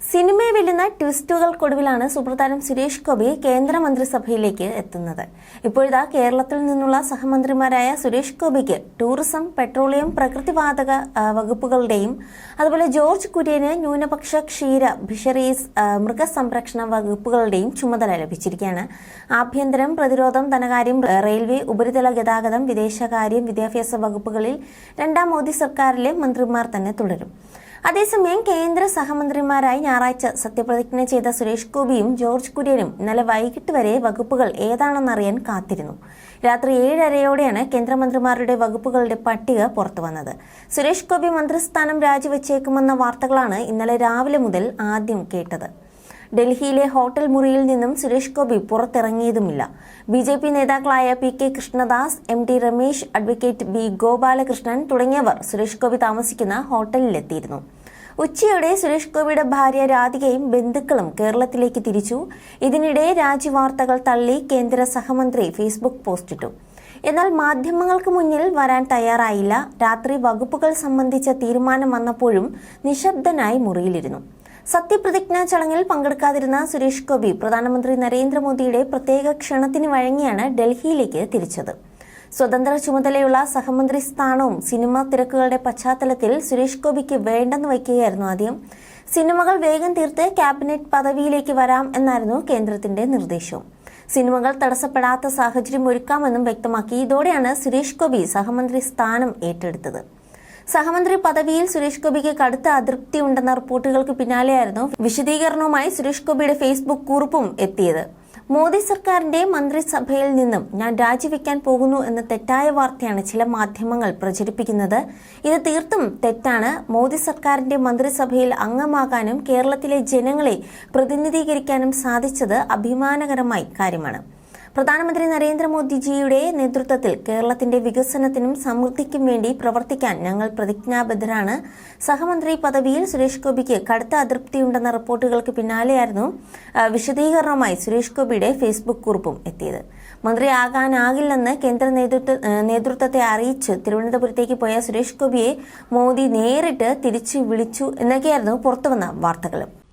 സിനിമയെ വെല്ലുന്ന ട്വിസ്റ്റുകൾക്കൊടുവിലാണ് സുപ്രധാനം സുരേഷ് ഗോപി കേന്ദ്രമന്ത്രിസഭയിലേക്ക് എത്തുന്നത്. ഇപ്പോഴിതാ കേരളത്തിൽ നിന്നുള്ള സഹമന്ത്രിമാരായ സുരേഷ് ഗോപിക്ക് ടൂറിസം പെട്രോളിയം പ്രകൃതിവാതക വകുപ്പുകളുടെയും അതുപോലെ ജോർജ് കുര്യന് ന്യൂനപക്ഷ ക്ഷീര ഫിഷറീസ് മൃഗസംരക്ഷണ വകുപ്പുകളുടെയും ചുമതല ലഭിച്ചിരിക്കുകയാണ്. ആഭ്യന്തരം പ്രതിരോധം ധനകാര്യം റെയിൽവേ ഉപരിതല ഗതാഗതം വിദേശകാര്യം വിദ്യാഭ്യാസ വകുപ്പുകളിൽ രണ്ടാം മോദി സർക്കാരിലെ മന്ത്രിമാർ തന്നെ തുടരും. അതേസമയം കേന്ദ്ര സഹമന്ത്രിമാരായി ഞായറാഴ്ച സത്യപ്രതിജ്ഞ ചെയ്ത സുരേഷ് ഗോപിയും ജോർജ് കുര്യനും ഇന്നലെ വൈകിട്ട് വരെ വകുപ്പുകൾ ഏതാണെന്നറിയാൻ കാത്തിരുന്നു. രാത്രി ഏഴരയോടെയാണ് കേന്ദ്രമന്ത്രിമാരുടെ വകുപ്പുകളുടെ പട്ടിക പുറത്തു വന്നത് സുരേഷ് ഗോപി മന്ത്രിസ്ഥാനം രാജിവെച്ചേക്കുമെന്ന വാർത്തകളാണ് ഇന്നലെ രാവിലെ മുതൽ ആദ്യം കേട്ടത്. ഡൽഹിയിലെ ഹോട്ടൽ മുറിയിൽ നിന്നും സുരേഷ് ഗോപി പുറത്തിറങ്ങിയതുമില്ല. ബി ജെ പി നേതാക്കളായ P K Krishnadas M T Ramesh advocate B Gopalakrishnan തുടങ്ങിയവർ സുരേഷ് ഗോപി താമസിക്കുന്ന ഹോട്ടലിലെത്തിയിരുന്നു. ഉച്ചയോടെ സുരേഷ് ഗോപിയുടെ ഭാര്യ രാധികയും ബന്ധുക്കളും കേരളത്തിലേക്ക് തിരിച്ചു. ഇതിനിടെ രാജ്യവാർത്തകൾ തള്ളി കേന്ദ്ര സഹമന്ത്രി ഫേസ്ബുക്ക് പോസ്റ്റിട്ടു. എന്നാൽ മാധ്യമങ്ങൾക്ക് മുന്നിൽ വരാൻ തയ്യാറായില്ല. രാത്രി വകുപ്പുകൾ സംബന്ധിച്ച തീരുമാനം വന്നപ്പോഴും നിശബ്ദനായി മുറിയിലിരുന്നു. സത്യപ്രതിജ്ഞാ ചടങ്ങിൽ പങ്കെടുക്കാതിരുന്ന സുരേഷ് ഗോപി പ്രധാനമന്ത്രി നരേന്ദ്രമോദിയുടെ പ്രത്യേക ക്ഷണത്തിന് വഴങ്ങിയാണ് ഡൽഹിയിലേക്ക് തിരിച്ചത്. സ്വതന്ത്ര ചുമതലയുള്ള സഹമന്ത്രി സ്ഥാനവും സിനിമാ തിരക്കുകളുടെ പശ്ചാത്തലത്തിൽ സുരേഷ് ഗോപിക്ക് വേണ്ടെന്ന് വയ്ക്കുകയായിരുന്നു ആദ്യം. സിനിമകൾ വേഗം തീർത്ത് ക്യാബിനറ്റ് പദവിയിലേക്ക് വരാം എന്നായിരുന്നു കേന്ദ്രത്തിന്റെ നിർദ്ദേശം സിനിമകൾ തടസ്സപ്പെടാത്ത സാഹചര്യം ഒരുക്കാമെന്നും വ്യക്തമാക്കി. ഇതോടെയാണ് സുരേഷ് ഗോപി സഹമന്ത്രി സ്ഥാനം ഏറ്റെടുത്തത്. സഹമന്ത്രി പദവിയിൽ സുരേഷ് ഗോപിക്ക് കടുത്ത അതൃപ്തി ഉണ്ടെന്ന റിപ്പോർട്ടുകൾക്ക് പിന്നാലെയായിരുന്നു വിശദീകരണവുമായി സുരേഷ് ഗോപിയുടെ ഫേസ്ബുക്ക് കുറിപ്പും എത്തിയത്. മോദി സർക്കാരിന്റെ മന്ത്രിസഭയിൽ നിന്നും ഞാൻ രാജിവെക്കാൻ പോകുന്നു എന്ന തെറ്റായ വാർത്തയാണ് ചില മാധ്യമങ്ങൾ പ്രചരിപ്പിക്കുന്നത്. ഇത് തീർത്തും തെറ്റാണ്. മോദി സർക്കാരിന്റെ മന്ത്രിസഭയിൽ അംഗമാകാനും കേരളത്തിലെ ജനങ്ങളെ പ്രതിനിധീകരിക്കാനും സാധിച്ചത് അഭിമാനകരമായി കാര്യമാണ്. പ്രധാനമന്ത്രി നരേന്ദ്രമോദിജിയുടെ നേതൃത്വത്തിൽ കേരളത്തിന്റെ വികസനത്തിനും സമൃദ്ധിക്കും വേണ്ടി പ്രവർത്തിക്കാൻ ഞങ്ങൾ പ്രതിജ്ഞാബദ്ധരാണ്. സഹമന്ത്രി പദവിയിൽ സുരേഷ് ഗോപിക്ക് കടുത്ത അതൃപ്തിയുണ്ടെന്ന റിപ്പോർട്ടുകൾക്ക് പിന്നാലെയായിരുന്നു വിശദീകരണവുമായി സുരേഷ് ഗോപിയുടെ ഫേസ്ബുക്ക് കുറിപ്പും എത്തിയത്. മന്ത്രിയാകാനാകില്ലെന്ന് കേന്ദ്ര നേതൃത്വ നേതൃത്വത്തെ അറിയിച്ച് തിരുവനന്തപുരത്തേക്ക് പോയ സുരേഷ് ഗോപിയെ മോദി നേരിട്ട് തിരിച്ചു വിളിച്ചു എന്നൊക്കെയായിരുന്നു പുറത്തുവന്ന വാർത്തകളും.